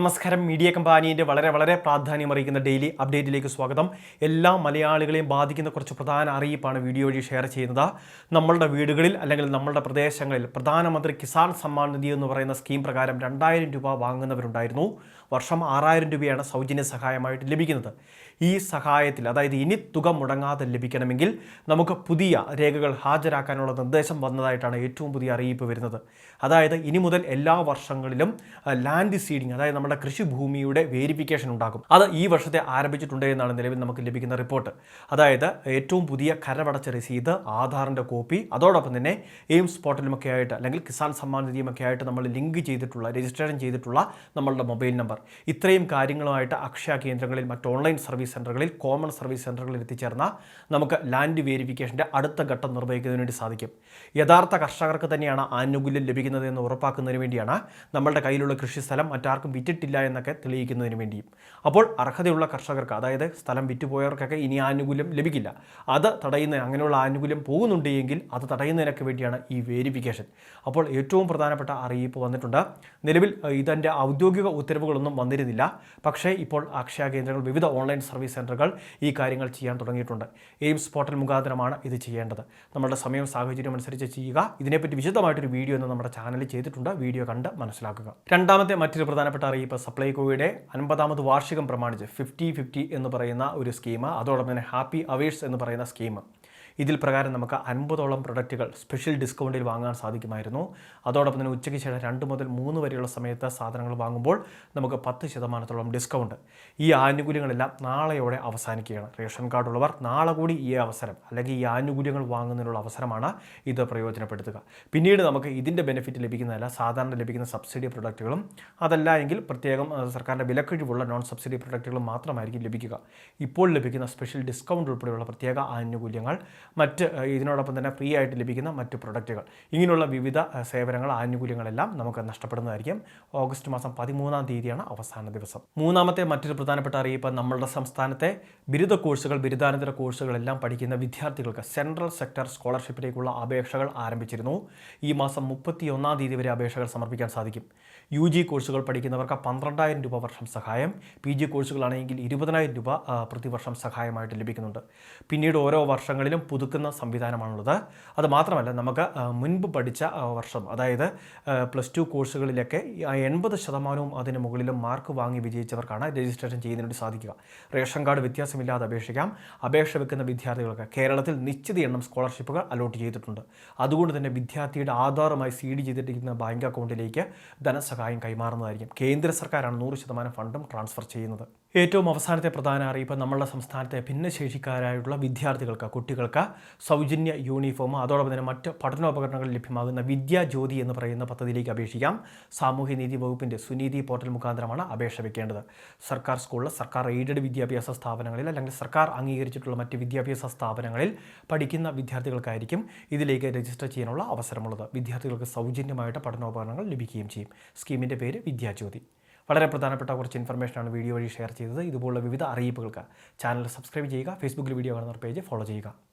നമസ്കാരം. മീഡിയ കമ്പാനീന്റെ വളരെ വളരെ പ്രാധാന്യമറിയിക്കുന്ന ഡെയിലി അപ്ഡേറ്റിലേക്ക് സ്വാഗതം. എല്ലാ മലയാളികളെയും ബാധിക്കുന്ന കുറച്ച് പ്രധാന അറിയിപ്പാണ് വീഡിയോ വഴി ഷെയർ ചെയ്യുന്നത്. നമ്മളുടെ വീടുകളിൽ അല്ലെങ്കിൽ നമ്മളുടെ പ്രദേശങ്ങളിൽ പ്രധാനമന്ത്രി കിസാൻ സമ്മാൻ നിധി എന്ന് പറയുന്ന സ്കീം പ്രകാരം രണ്ടായിരം രൂപ വാങ്ങുന്നവരുണ്ടായിരുന്നു. വർഷം ആറായിരം രൂപയാണ് സൗജന്യ സഹായമായിട്ട് ലഭിക്കുന്നത്. ഈ സഹായത്തിൽ അതായത് ഇനി തുക മുടങ്ങാതെ ലഭിക്കണമെങ്കിൽ നമുക്ക് പുതിയ രേഖകൾ ഹാജരാക്കാനുള്ള നിർദ്ദേശം വന്നതായിട്ടാണ് ഏറ്റവും പുതിയ അറിയിപ്പ് വരുന്നത്. അതായത് ഇനി മുതൽ എല്ലാ വർഷങ്ങളിലും ലാൻഡ് സീഡിങ് അതായത് നമ്മുടെ കൃഷിഭൂമിയുടെ വേരിഫിക്കേഷൻ ഉണ്ടാകും അത് ഈ വർഷത്തെ ആരംഭിച്ചിട്ടുണ്ട് എന്നാണ് നിലവിൽ നമുക്ക് ലഭിക്കുന്ന റിപ്പോർട്ട്. അതായത് ഏറ്റവും പുതിയ കരമടച്ച രസീത് ആധാറിന്റെ കോപ്പി അതോടൊപ്പം തന്നെ എയിംസ് പോർട്ടലുമൊക്കെ ആയിട്ട് അല്ലെങ്കിൽ കിസാൻ സമ്മാൻ നിധിയുമൊക്കെ ആയിട്ട് നമ്മൾ ലിങ്ക് ചെയ്തിട്ടുള്ള രജിസ്ട്രേഷൻ ചെയ്തിട്ടുള്ള നമ്മളുടെ മൊബൈൽ നമ്പർ. ഇത്രയും കാര്യങ്ങളുമായിട്ട് അക്ഷയ കേന്ദ്രങ്ങളിൽ മറ്റ് ഓൺലൈൻ സർവീസ് സെന്ററുകളിൽ കോമൺ സർവീസ് സെന്ററുകളിൽ എത്തിച്ചേർന്ന നമുക്ക് ലാൻഡ് വേരിഫിക്കേഷന്റെ അടുത്ത ഘട്ടം നിർവഹിക്കുന്നതിന് വേണ്ടി സാധിക്കും. യഥാർത്ഥ കർഷകർക്ക് തന്നെയാണ് ആനുകൂല്യം ലഭിക്കുന്നത് എന്ന് ഉറപ്പാക്കുന്നതിന് വേണ്ടിയാണ് നമ്മളുടെ കയ്യിലുള്ള കൃഷിസ്ഥലം മറ്റാർക്കും വിറ്റിട്ടില്ല എന്നൊക്കെ തെളിയിക്കുന്നതിന് വേണ്ടിയും. അപ്പോൾ അർഹതയുള്ള കർഷകർക്ക് അതായത് സ്ഥലം വിറ്റുപോയവർക്കൊക്കെ ഇനി ആനുകൂല്യം ലഭിക്കില്ല. അത് തടയുന്ന അങ്ങനെയുള്ള ആനുകൂല്യം പോകുന്നുണ്ട് എങ്കിൽ അത് തടയുന്നതിനൊക്കെ വേണ്ടിയാണ് ഈ വേരിഫിക്കേഷൻ. അപ്പോൾ ഏറ്റവും പ്രധാനപ്പെട്ട അറിയിപ്പ് വന്നിട്ടുണ്ട്. നിലവിൽ ഇതിന്റെ ഔദ്യോഗിക ഉത്തരവുകളൊന്നും വന്നിരുന്നില്ല. പക്ഷേ ഇപ്പോൾ അക്ഷയ കേന്ദ്രങ്ങൾ വിവിധ ഓൺലൈൻ സർവീസ് സെന്ററുകൾ ഈ കാര്യങ്ങൾ ചെയ്യാൻ തുടങ്ങിയിട്ടുണ്ട്. എയിംസ് പോർട്ടൽ മുഖാന്തരമാണ് ഇത് ചെയ്യേണ്ടത്. നമ്മുടെ സമയം സാഹചര്യം അനുസരിച്ച് ചെയ്യുക. ഇതിനെപ്പറ്റി വിശദമായിട്ടൊരു വീഡിയോ എന്ന് നമ്മുടെ ചാനലിൽ ചെയ്തിട്ടുണ്ട്. വീഡിയോ കണ്ട് മനസ്സിലാക്കുക. രണ്ടാമത്തെ മറ്റൊരു പ്രധാനപ്പെട്ട സപ്ലൈകോയുടെ അൻപതാമത് വാർഷികം പ്രമാണിച്ച് ഫിഫ്റ്റി ഫിഫ്റ്റി എന്ന് പറയുന്ന ഒരു സ്കീം അതോടൊപ്പം തന്നെ ഹാപ്പി അവേഴ്സ് എന്ന് പറയുന്ന സ്കീം ഇതിൽ പ്രകാരം നമുക്ക് അൻപതോളം പ്രൊഡക്റ്റുകൾ സ്പെഷ്യൽ ഡിസ്കൗണ്ടിൽ വാങ്ങാൻ സാധിക്കുമായിരുന്നു. അതോടൊപ്പം തന്നെ ഉച്ചയ്ക്ക് ശേഷം രണ്ട് മുതൽ മൂന്ന് വരെയുള്ള സമയത്ത് സാധനങ്ങൾ വാങ്ങുമ്പോൾ നമുക്ക് പത്ത് ശതമാനത്തോളം ഡിസ്കൗണ്ട് ഈ ആനുകൂല്യങ്ങളെല്ലാം നാളെയോടെ അവസാനിക്കുകയാണ്. റേഷൻ കാർഡ് ഉള്ളവർ നാളെ കൂടി ഈ അവസരം അല്ലെങ്കിൽ ഈ ആനുകൂല്യങ്ങൾ വാങ്ങുന്നതിനുള്ള അവസരമാണ് ഇത് പ്രയോജനപ്പെടുത്തുക. പിന്നീട് നമുക്ക് ഇതിന്റെ ബെനിഫിറ്റ് ലഭിക്കുന്നതല്ല സാധാരണ ലഭിക്കുന്ന സബ്സിഡി പ്രൊഡക്റ്റുകളും അതല്ല എങ്കിൽ പ്രത്യേകം സർക്കാരിന്റെ വിലക്കിഴിവുള്ള നോൺ സബ്സിഡി പ്രൊഡക്റ്റുകളും മാത്രമായിരിക്കും ലഭിക്കുക. ഇപ്പോൾ ലഭിക്കുന്ന സ്പെഷ്യൽ ഡിസ്കൗണ്ട് ഉൾപ്പെടെയുള്ള പ്രത്യേക ആനുകൂല്യങ്ങൾ മറ്റ് ഇതിനോടൊപ്പം തന്നെ ഫ്രീ ആയിട്ട് ലഭിക്കുന്ന മറ്റ് പ്രൊഡക്റ്റുകൾ ഇങ്ങനെയുള്ള വിവിധ സേവനങ്ങൾ ആനുകൂല്യങ്ങളെല്ലാം നമുക്ക് നഷ്ടപ്പെടുന്നതായിരിക്കും. ഓഗസ്റ്റ് മാസം പതിമൂന്നാം തീയതിയാണ് അവസാന ദിവസം. മൂന്നാമത്തെ മറ്റൊരു പ്രധാനപ്പെട്ട അറിയിപ്പ് നമ്മളുടെ സംസ്ഥാനത്തെ ബിരുദ കോഴ്സുകൾ ബിരുദാനന്തര കോഴ്സുകളെല്ലാം പഠിക്കുന്ന വിദ്യാർത്ഥികൾക്ക് സെൻട്രൽ സെക്ടർ സ്കോളർഷിപ്പിലേക്കുള്ള അപേക്ഷകൾ ആരംഭിച്ചിരുന്നു. ഈ മാസം മുപ്പത്തി ഒന്നാം തീയതി വരെ അപേക്ഷകൾ സമർപ്പിക്കാൻ സാധിക്കും. യു ജി കോഴ്സുകൾ പഠിക്കുന്നവർക്ക് പന്ത്രണ്ടായിരം രൂപ വർഷം സഹായം പി ജി കോഴ്സുകളാണെങ്കിൽ ഇരുപതിനായിരം രൂപ പ്രതിവർഷം സഹായമായിട്ട് ലഭിക്കുന്നുണ്ട്. പിന്നീട് ഓരോ വർഷങ്ങളിലും പുതുക്കുന്ന സംവിധാനമാണുള്ളത്. അത് മാത്രമല്ല നമുക്ക് മുൻപ് പഠിച്ച വർഷം അതായത് പ്ലസ് ടു കോഴ്സുകളിലൊക്കെ എൺപത് ശതമാനവും അതിന് മുകളിലും മാർക്ക് വാങ്ങി വിജയിച്ചവർക്കാണ് രജിസ്ട്രേഷൻ ചെയ്യുന്നതിന് സാധിക്കുക. റേഷൻ കാർഡ് വ്യത്യാസമില്ലാതെ അപേക്ഷിക്കാം. അപേക്ഷ വെക്കുന്ന വിദ്യാർത്ഥികൾക്ക് കേരളത്തിൽ നിശ്ചിത എണ്ണം സ്കോളർഷിപ്പുകൾ അലോട്ട് ചെയ്തിട്ടുണ്ട്. അതുകൊണ്ട് തന്നെ വിദ്യാർത്ഥിയുടെ ആധാറുമായി സീഡ് ചെയ്തിട്ടിരിക്കുന്ന ബാങ്ക് അക്കൗണ്ടിലേക്ക് ധനസഹായം കൈമാറുന്നതായിരിക്കും. കേന്ദ്ര സർക്കാരാണ് നൂറ് ശതമാനം ഫണ്ടും ട്രാൻസ്ഫർ ചെയ്യുന്നത്. ഏറ്റവും അവസാനത്തെ പ്രധാന അറിയിപ്പ് നമ്മളുടെ സംസ്ഥാനത്തെ ഭിന്നശേഷിക്കാരായിട്ടുള്ള വിദ്യാർത്ഥികൾക്ക് കുട്ടികൾക്ക് സൗജന്യ യൂണിഫോം അതോടൊപ്പം തന്നെ മറ്റ് പഠനോപകരണങ്ങൾ ലഭ്യമാകുന്ന വിദ്യാജ്യോതി എന്ന് പറയുന്ന പദ്ധതിയിലേക്ക് അപേക്ഷിക്കാം. സാമൂഹ്യനീതി വകുപ്പിന്റെ സുനീതി പോർട്ടൽ മുഖാന്തരമാണ് അപേക്ഷ വയ്ക്കേണ്ടത് സർക്കാർ സ്കൂളിൽ സർക്കാർ എയ്ഡഡ് വിദ്യാഭ്യാസ സ്ഥാപനങ്ങളിൽ അല്ലെങ്കിൽ സർക്കാർ അംഗീകരിച്ചിട്ടുള്ള മറ്റ് വിദ്യാഭ്യാസ സ്ഥാപനങ്ങളിൽ പഠിക്കുന്ന വിദ്യാർത്ഥികൾക്കായിരിക്കും ഇതിലേക്ക് രജിസ്റ്റർ ചെയ്യാനുള്ള അവസരമുള്ളത്. വിദ്യാർത്ഥികൾക്ക് സൗജന്യമായിട്ട് പഠനോപകരണങ്ങൾ ലഭിക്കുകയും ചെയ്യും. സ്കീമിന്റെ പേര് വിദ്യാജ്യോതി വളരെ പ്രധാനപ്പെട്ട കുറച്ച് ഇൻഫർമേഷനാണ് വീഡിയോ വഴി ഷെയർ ചെയ്തത്. ഇതുപോലുള്ള വിവിധ അറിയിപ്പുകൾക്ക് ചാനൽ സബ്സ്ക്രൈബ് ചെയ്യുക. ഫേസ്ബുക്കിൽ വീഡിയോ കാണുന്നവർ പേജ് ഫോളോ ചെയ്യുക.